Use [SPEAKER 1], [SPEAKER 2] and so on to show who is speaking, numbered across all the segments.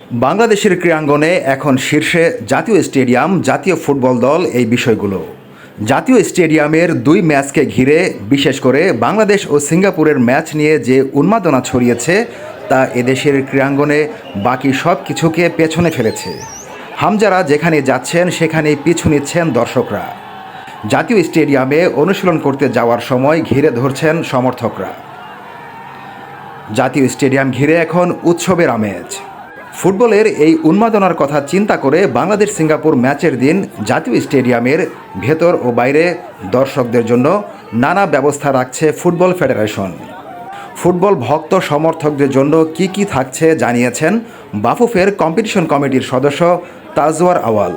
[SPEAKER 1] বাংলাদেশের ক্রীড়াঙ্গনে এখন শীর্ষে জাতীয় স্টেডিয়াম, জাতীয় ফুটবল দল এই বিষয়গুলো। জাতীয় স্টেডিয়ামের দুই ম্যাচকে ঘিরে, বিশেষ করে বাংলাদেশ ও সিঙ্গাপুরের ম্যাচ নিয়ে যে উন্মাদনা ছড়িয়েছে, তা এদেশের ক্রীড়াঙ্গনে বাকি সব কিছুকে পেছনে ফেলেছে। হামজারা যেখানে যাচ্ছেন, সেখানেই পিছু নিচ্ছেন দর্শকরা। জাতীয় স্টেডিয়ামে অনুশীলন করতে যাওয়ার সময় ঘিরে ধরছেন সমর্থকরা। জাতীয় স্টেডিয়াম ঘিরে এখন উৎসবের আমেজ। ফুটবলের এই উন্মাদনার কথা চিন্তা করে বাংলাদেশ সিঙ্গাপুর ম্যাচের দিন জাতীয় স্টেডিয়ামের ভেতর ও বাইরে দর্শকদের জন্য নানা ব্যবস্থা রাখছে ফুটবল ফেডারেশন। ফুটবল ভক্ত সমর্থকদের জন্য কি কি থাকছে জানিয়েছেন বাফুফের কম্পিটিশন কমিটির সদস্য তাজওয়ার আওয়াল।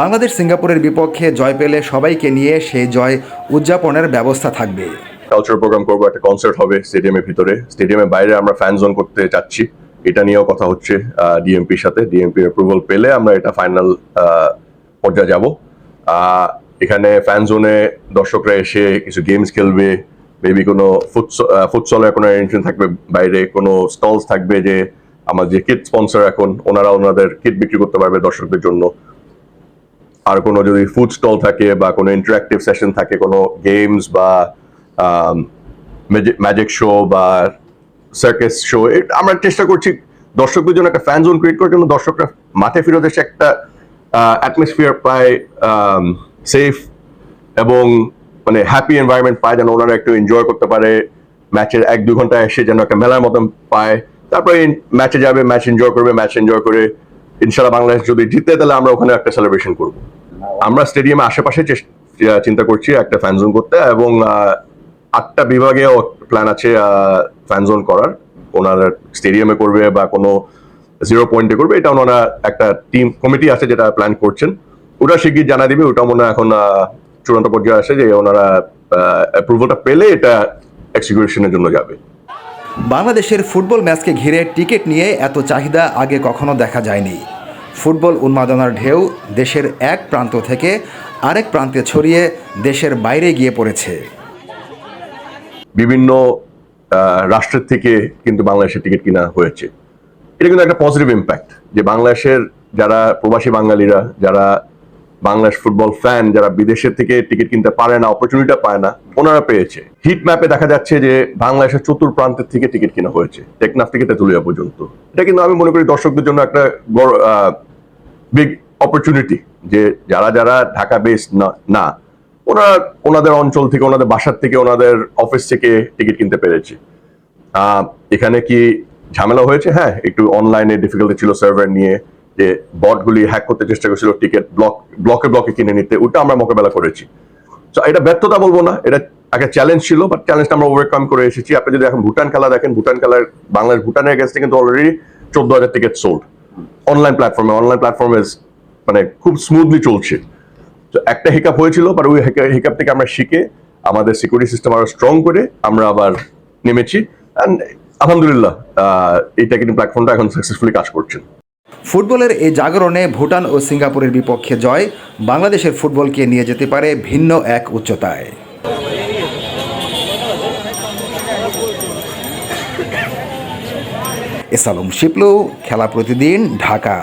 [SPEAKER 1] বাংলাদেশ সিঙ্গাপুরের বিপক্ষে জয় পেলে সবাইকে নিয়ে সেই জয় উদযাপনের ব্যবস্থা থাকবে।
[SPEAKER 2] কালচারাল প্রোগ্রাম করব, একটা কনসার্ট হবে স্টেডিয়ামের ভিতরে। স্টেডিয়ামের বাইরে আমরা ফ্যান জোন করতে চাচ্ছি। এটা নিয়েও কথা হচ্ছে ডিএমপির সাথে। ডিএমপির অ্যাপ্রুভাল পেলে আমরা এটা ফাইনাল পর্যায়ে যাব। এখানে ফ্যান জোনে দর্শকরা এসে কিছু গেমস খেলবে। মেবি কোনো ফুটসলের কোনো অ্যারেঞ্জমেন্ট থাকবে, বাইরে কোনো স্টলস থাকবে যে আমার যে কিট স্পন্সর এখন, ওনারা ওনাদের কিট বিক্রি করতে পারবে দর্শকদের জন্য। আর কোনো যদি ফুড স্টল থাকে বা কোনো ইন্টারাক্টিভ সেশন থাকে, কোনো গেমস বা ম্যাজিক শো বা সার্কাস শো আমরা চেষ্টা করছি দর্শকদের জন্য একটা ফ্যান জোন ক্রিয়েট করার জন্য। দর্শকরা মাঠে ফেরত এসে একটা অ্যাটমসফিয়ার পায় সেফ এবং মানে হ্যাপি এনভায়রনমেন্ট পায় যেন ওনারা একটু এনজয় করতে পারে। ম্যাচের এক দু ঘণ্টা এসে যেন একটা মেলার মতন পায়। তারপরে ম্যাচে যাবে ম্যাচ এনজয় করবে ম্যাচ এনজয় করে ইনশাল্লাহ বাংলাদেশ যদি জিতে, তাহলে আমরা ওখানে একটা সেলিব্রেশন করব। আমরা স্টেডিয়ামে আশেপাশে চিন্তা করছি একটা ফ্যান জোন করতে এবং আটটা বিভাগে প্ল্যান আছে ফ্যান জোন করার। ওনারা স্টেডিয়ামে করবে বা কোনো জিরো পয়েন্টে করবে, এটা ওনারা একটা টিম কমিটি আছে যেটা প্ল্যান করছেন। ওটা শিগগির জানা দিবে, ওটা মনে হয় এখন চূড়ান্ত পর্যায়ে আসে যে ওনারা অ্যাপ্রুভালটা পেলে এটা এক্সিকিউশনের জন্য যাবে।
[SPEAKER 1] বাংলাদেশের ফুটবল ম্যাচকে ঘিরে টিকিট নিয়ে এত চাহিদা আগে কখনো দেখা যায়নি। ফুটবল উন্মাদনার ঢেউ দেশের এক প্রান্ত থেকে আরেক প্রান্তে ছড়িয়ে দেশের বাইরে গিয়ে পড়েছে।
[SPEAKER 2] বিভিন্ন রাষ্ট্রের থেকে কিন্তু বাংলাদেশের টিকিট কিনা হয়েছে। এটা কিন্তু একটা পজিটিভ ইম্প্যাক্ট যে বাংলাদেশের যারা প্রবাসী বাঙালিরা, যারা বাংলাদেশ ফুটবল ফ্যান যারা বিদেশের থেকে টিকিট কিনতে পারে না অপরচুনিটিটা পায় না, ওনারা পেয়েছে। হিট ম্যাপে দেখা যাচ্ছে যে বাংলাদেশের চতুর প্রান্তের থেকে টিকিট কিনা হয়েছে, টেকনাফ থেকে তেতুলিয়া পর্যন্ত। এটা কিন্তু আমি মনে করি দর্শকদের জন্য একটা বড় বিগ অপরচুনিটি যে যারা যারা ঢাকা বেস না ওনারা ওনাদের অঞ্চল থেকে, ওনাদের বাসার থেকে, ওনাদের অফিস থেকে টিকিট কিনতে পেরেছে। এখানে কি ঝামেলা হয়েছে? হ্যাঁ একটু অনলাইনে ডিফিকাল্টি ছিল সার্ভার নিয়ে যে বটগুলি হ্যাক করতে চেষ্টা করেছিল টিকিট ব্লক ব্লকে ব্লকে কিনে নিতে, ওটা আমরা মোকাবেলা করেছি। তো এটা ব্যর্থতা বলব না, এটা একটা চ্যালেঞ্জ ছিল বাট চ্যালেঞ্জটা আমরা ওভারকাম করে এসেছি। আপনি যদি এখন ভুটান খেলা দেখেন, ভুটান খেলার, বাংলাদেশ ভুটানের কাছে কিন্তু অলরেডি চোদ্দ হাজার টিকিট সোল্ড অনলাইন প্ল্যাটফর্মে অনলাইন প্ল্যাটফর্মে মানে খুব স্মুথলি চলছে। তো একটা হিকাপ হয়েছিল বাট ওই হিকাপ থেকে আমরা শিখে আমাদের সিকিউরিটি সিস্টেম আরও স্ট্রং করে আমরা আবার নেমেছি। অ্যান্ড আলহামদুলিল্লাহ আহ, এইটা কিন্তু প্ল্যাটফর্মটা এখন সাকসেসফুলি কাজ করছে।
[SPEAKER 1] ফুটবলের এই জাগরণে ভুটান ও সিঙ্গাপুরের বিপক্ষে জয় বাংলাদেশের ফুটবলকে নিয়ে যেতে পারে ভিন্ন এক উচ্চতায়। এসালম শিপলু খেলা প্রতিদিন ঢাকা।